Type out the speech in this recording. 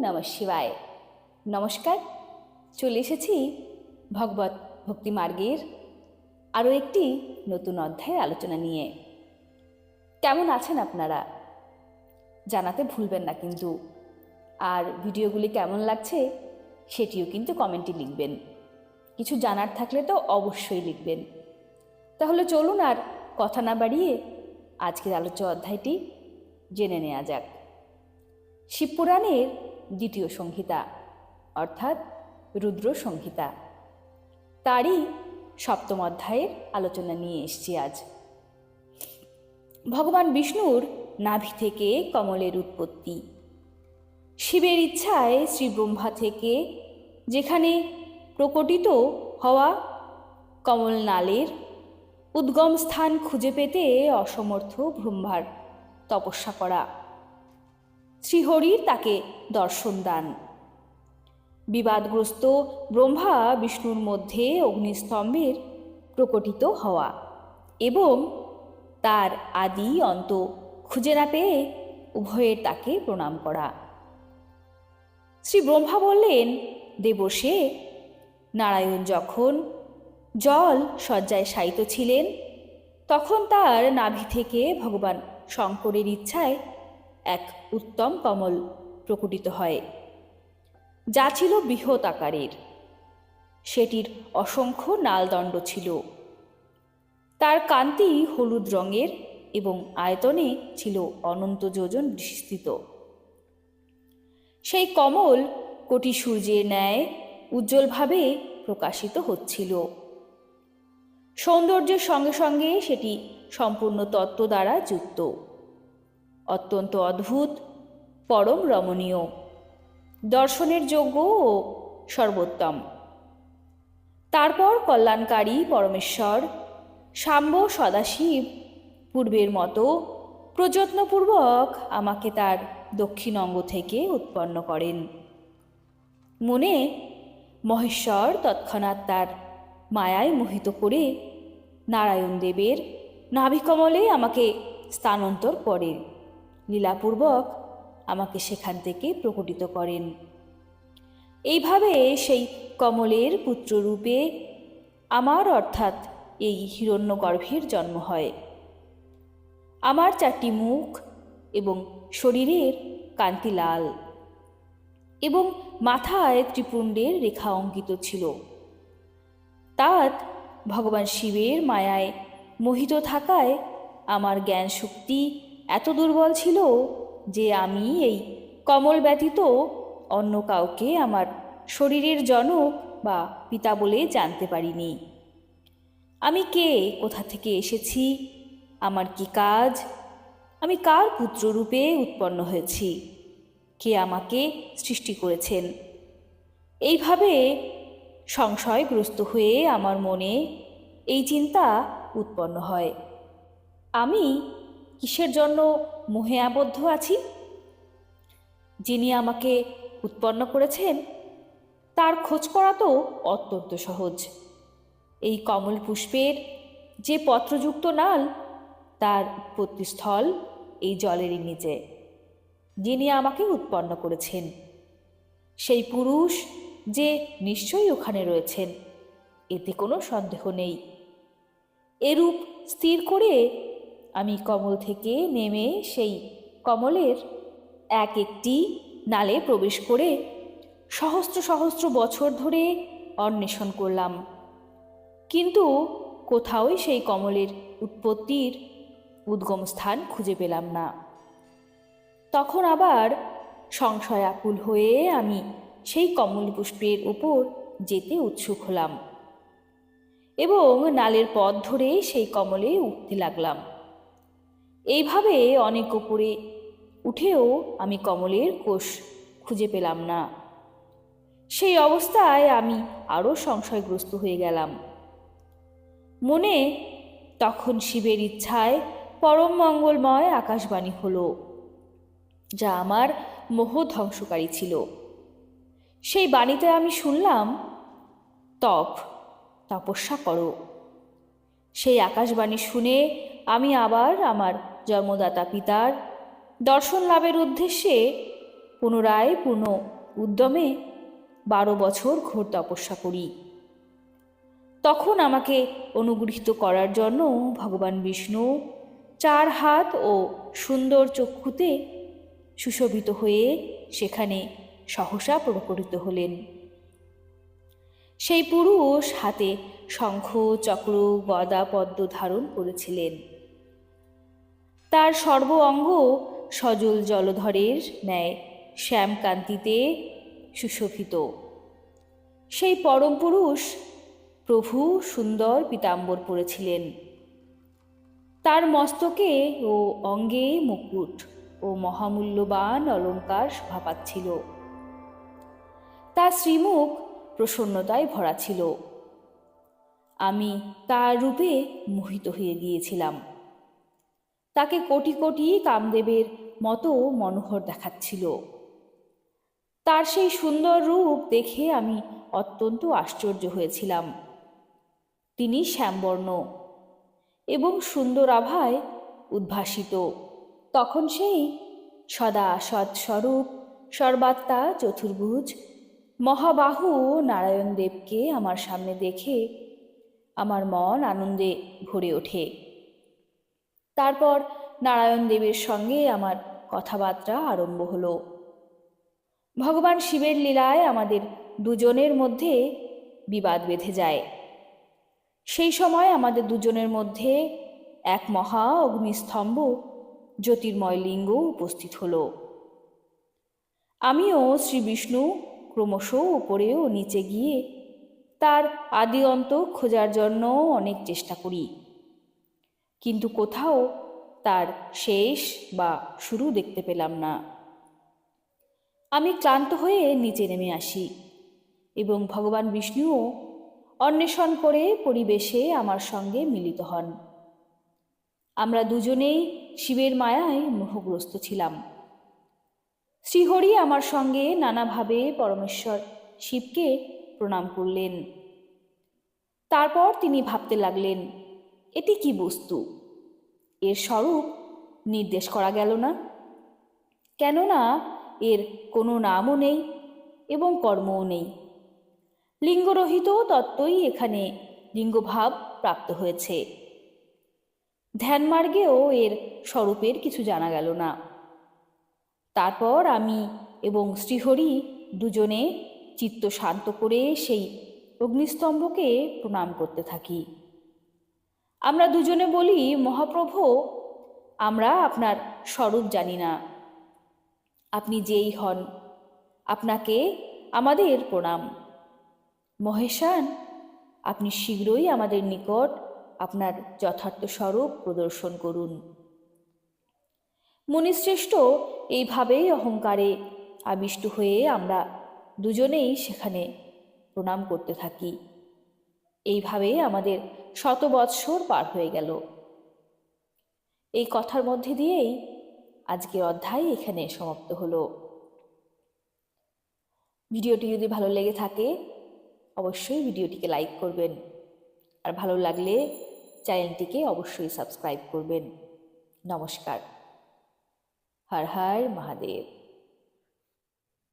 নম শিবায়। নমস্কার, চলে এসেছি ভগবত ভক্তি মার্গের আরও একটি নতুন অধ্যায়ের আলোচনা নিয়ে। কেমন আছেন আপনারা? জানাতে ভুলবেন না কিন্তু। আর ভিডিওগুলি কেমন লাগছে সেটিও কিন্তু কমেন্টে লিখবেন। কিছু জানার থাকলে তো অবশ্যই লিখবেন। তাহলে চলুন আর কথা না বাড়িয়ে আজকের আলোচ্য অধ্যায়টি জেনে নেওয়া যাক। শিবপুরাণের দ্বিতীয় সংহিতা, অর্থাৎ রুদ্র সংহিতা। তারই সপ্তম অধ্যায়ের আলোচনা নিয়ে এসছি আজ। ভগবান বিষ্ণুর নাভি থেকে কমলের উৎপত্তি। শিবের ইচ্ছায় শ্রী ব্রহ্মা থেকে যেখানে প্রকটিত হওয়া কমলনালের উদ্গম স্থান খুঁজে পেতে অসমর্থ ব্রহ্মার তপস্যা করা। শ্রীহরির তাকে দর্শন দান। বিবাদগ্রস্ত ব্রহ্মা বিষ্ণুর মধ্যে অগ্নিস্তম্ভের প্রকটিত হওয়া এবং তার আদি অন্ত খুঁজে না পেয়ে উভয়ের তাকে প্রণাম করা। শ্রী ব্রহ্মা বললেন, দেবসে, নারায়ণ যখন জল শয্যায় শায়িত ছিলেন, তখন তার নাভি থেকে ভগবান শঙ্করের ইচ্ছায় এক উত্তম কমল প্রকটিত হয়। যা ছিল বৃহৎ আকারের। সেটির অসংখ্য নালদণ্ড ছিল। তার কান্তি হলুদ রঙের এবং আয়তনে ছিল অনন্ত যোজন বিস্তৃত। সেই কমল কোটি সূর্যের ন্যায় উজ্জ্বলভাবে প্রকাশিত হচ্ছিল। সৌন্দর্যের সঙ্গে সঙ্গে সেটি সম্পূর্ণ তত্ত্ব দ্বারা যুক্ত। অত্যন্ত অদ্ভুত, পরম রমণীয়। দর্শনের যোগ্য ও সর্বোত্তম। তারপর কল্যাণকারী পরমেশ্বর সাম্ব সদাশিব, পূর্বের মতো প্রযত্নপূর্বক আমাকে তার দক্ষিণ অঙ্গ থেকে উৎপন্ন করেন। মনে মহেশ্বর তৎক্ষণাৎ তার মায়ায় মোহিত করে নারায়ণ দেবের নাভিকমলে আমাকে স্থানান্তর করেন লীলাপূর্বক আমাকে সেখান থেকে প্রকটিত করেন। এইভাবে সেই কমলের পুত্ররূপে আমার অর্থাৎ এই হিরণ্যগর্ভের জন্ম হয়। আমার চারটি মুখ এবং শরীরের কান্তি লাল এবং মাথায় ত্রিপুণ্ডের রেখা অঙ্কিত ছিল। তাত ভগবান শিবের মায়ায় মোহিত থাকায় আমার জ্ঞান শক্তি এত দুর্বল ছিল যে আমি এই কমল ব্যতীত অন্য কাউকে আমার শরীরের জনক বা পিতা বলে জানতে পারিনি। আমি কে? কোথা থেকে এসেছি? আমার কি কাজ? আমি কার পুত্ররূপে উৎপন্ন হয়েছি? কে আমাকে সৃষ্টি করেছেন? এইভাবে সংশয়গ্রস্ত হয়ে আমার মনে এই চিন্তা উৎপন্ন হয়। আমি কিসের জন্য মোহে আবদ্ধ আছি? যিনি আমাকে উৎপন্ন করেছেন, তার খোঁজ করা তো অত্যন্ত সহজ। এই কমল পুষ্পের যে পত্রযুক্ত নাল, তার উৎপত্তিস্থল এই জলেরই নিচে, যিনি আমাকে উৎপন্ন করেছেন। সেই পুরুষ যে নিশ্চয়ই ওখানে রয়েছেন, এতে কোনো সন্দেহ নেই। এরূপ স্থির করে আমি কমল থেকে নেমে সেই কমলের এক একটি নালে প্রবেশ করে সহস্র সহস্র বছর ধরে অন্বেষণ করলাম। কিন্তু কোথাওই সেই কমলের উৎপত্তির উদ্গম স্থান খুঁজে পেলাম না। তখন আবার সংশয় আকুল হয়ে আমি সেই কমল পুষ্পের উপর যেতে উৎসুক হলাম এবং নালের পথ ধরে সেই কমলে উঠতে লাগলাম। এইভাবে অনেক উপরে উঠেও আমি কমলের কোষ খুঁজে পেলাম না। সেই অবস্থায় আমি আরও সংশয়গ্রস্ত হয়ে গেলাম। মনে তখন শিবের ইচ্ছায় পরম মঙ্গলময় আকাশবাণী হলো, যা আমার মোহ ধ্বংসকারী ছিল। সেই বাণীতে আমি শুনলাম, তপ, তপস্যা করো। সেই আকাশবাণী শুনে আমি আবার আমার জন্মদাতা পিতার দর্শন লাভের উদ্দেশ্যে পুনরায় পূর্ণ উদ্যমে বারো বছর ঘোর তপস্যা করি। তখন আমাকে অনুগৃহীত করার জন্য ভগবান বিষ্ণু চার হাত ও সুন্দর চক্ষুতে সুশোভিত হয়ে সেখানে সহসা প্রকটিত হলেন। সেই পুরুষ হাতে শঙ্খ, চক্র, গদা, পদ্ম ধারণ করেছিলেন। তার সর্ব অঙ্গ সজল জলধরের ন্যায় শ্যামকান্তিতে সুশোভিত। সেই পরম পুরুষ প্রভু সুন্দর পীতাম্বর পরেছিলেন। তার মস্তকে ও অঙ্গে মুকুট ও মহামূল্যবান অলঙ্কার শোভা পাচ্ছিল। তার শ্রীমুখ প্রসন্নতায় ভরা ছিল। আমি তার রূপে মোহিত হয়ে গিয়েছিলাম। তাকে কোটি কোটি কামদেবের মতো মনোহর দেখাচ্ছিল। তার সেই সুন্দর রূপ দেখে আমি অত্যন্ত আশ্চর্য হয়েছিলাম। তিনি শ্যামবর্ণ এবং সুন্দর আভায় উদ্ভাসিত। তখন সেই সদা সৎস্বরূপ সর্বাত্মা চতুর্ভুজ মহাবাহু নারায়ণ দেবকে আমার সামনে দেখে আমার মন আনন্দে ভরে ওঠে। তারপর নারায়ণ দেবের সঙ্গে আমার কথাবার্তা আরম্ভ হলো। ভগবান শিবের লীলায় আমাদের দুজনের মধ্যে বিবাদ বেঁধে যায়। সেই সময় আমাদের দুজনের মধ্যে এক মহা অগ্নিস্তম্ভ জ্যোতির্ময় লিঙ্গ উপস্থিত হলো। আমিও শ্রী বিষ্ণু ক্রমশ উপরেও নিচে গিয়ে তার আদি অন্ত খোঁজার জন্য অনেক চেষ্টা করি। কিন্তু কোথাও তার শেষ বা শুরু দেখতে পেলাম না। আমি ক্লান্ত হয়ে নিচে নেমে আসি এবং ভগবান বিষ্ণুও অন্বেষণ করে পরিবেশে আমার সঙ্গে মিলিত হন। আমরা দুজনেই শিবের মায়ায় মোহগ্রস্ত ছিলাম। শ্রীহরি আমার সঙ্গে নানাভাবে পরমেশ্বর শিবকে প্রণাম করলেন। তারপর তিনি ভাবতে লাগলেন এটি কি বস্তু? এর স্বরূপ নির্দেশ করা গেল না। কেননা এর কোনো নামও নেই এবং কর্মও নেই। লিঙ্গরহিত তত্ত্বই এখানে লিঙ্গভাব প্রাপ্ত হয়েছে। ধ্যানমার্গেও এর স্বরূপের কিছু জানা গেল না। তারপর আমি এবং শ্রীহরি দুজনে চিত্ত শান্ত করে সেই অগ্নিস্তম্ভকে প্রণাম করতে থাকি। আমরা দুজনে বলি, মহাপ্রভু, আমরা আপনার স্বরূপ জানি না। আপনি যেই হন, আপনাকে আমাদের প্রণাম। মহেশান, আপনি শীঘ্রই আমাদের নিকট আপনার যথার্থ স্বরূপ প্রদর্শন করুন। মুনিশ্রেষ্ঠ এইভাবেই অহংকারে আবিষ্ট হয়ে আমরা দুজনেই সেখানে প্রণাম করতে থাকি। এইভাবে আমাদের শত বৎসর পার হয়ে গেল। এই কথার মধ্যে দিয়েই আজকের অধ্যায় এখানে সমাপ্ত হলো। ভিডিওটি যদি ভালো লেগে থাকে, অবশ্যই ভিডিওটিকে লাইক করবেন। আর ভালো লাগলে চ্যানেলটিকে অবশ্যই সাবস্ক্রাইব করবেন। নমস্কার। হর হর মহাদেব।